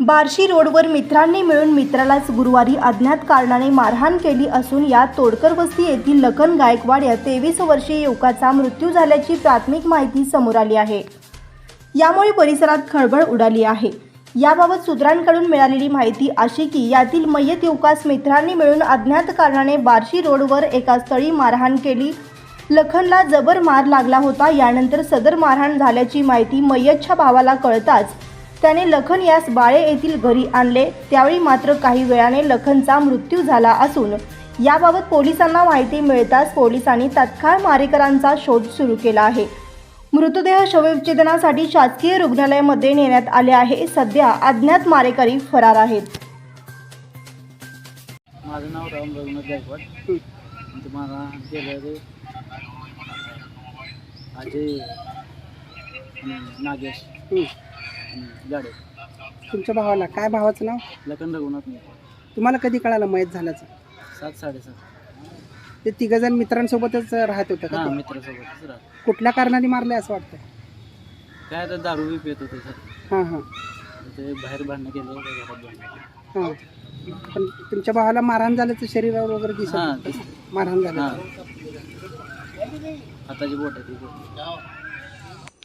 बार्शी रोडवर मित्रांनी मिळून मित्रालाच गुरुवारी अज्ञात कारणाने मारहाण केली असून यात तोडकर वस्ती येथील लखन गायकवाड या तेवीस वर्षीय युवकाचा मृत्यू झाल्याची प्राथमिक माहिती समोर आली आहे. यामुळे परिसरात खळबळ उडाली आहे. याबाबत सूत्रांकडून मिळालेली माहिती अशी की यातील मय्यत युवकास मित्रांनी मिळून अज्ञात कारणाने बार्शी रोडवर एका स्थळी मारहाण केली. लखनला जबर मार लागला होता. यानंतर सदर मारहाण झाल्याची माहिती मय्यतच्या भावाला कळताच त्याने लखन यास बाळे येथील घरी आणले. त्यावेळी मात्र काही वेळाने लखनचा मृत्यू झाला असून याबाबत पोलिसांना माहिती मिळताच पोलिसांनी तत्काळ मारेकरांचा शोध सुरू केला आहे. मृतदेह शवविच्छेदनासाठी शासकीय रुग्णालयामध्ये नेण्यात आले आहे. सध्या अज्ञात मारेकरी फरार आहेत. माझं नाव राम रघुनाथ गायकवाड. तुम्हाला अजय नागेश. तुमच्या भावाला काय भावाचं नाव? लखन रघुनाथ तुम्हाला कधी कळालं मयत झाल्याचं? सात साडेसात. ते तिघजण मित्रांसोबतच राहत होतं का हां ते? मित्रासोबतच राहत. कुठल्या कारणाने मारले असं वाटतं काय तर दारू बी पित होते सर. हां हां. ते बाहेर भांडणं केलं होतं घरात भांडणं केलं. हां. पण तुमच्या भावाला मारहाण झाल्याचं शरीरावर वगैरे दिसत हां होतं. तेच मारहाण झालं हां. हाताची बोट आहे ती. बोट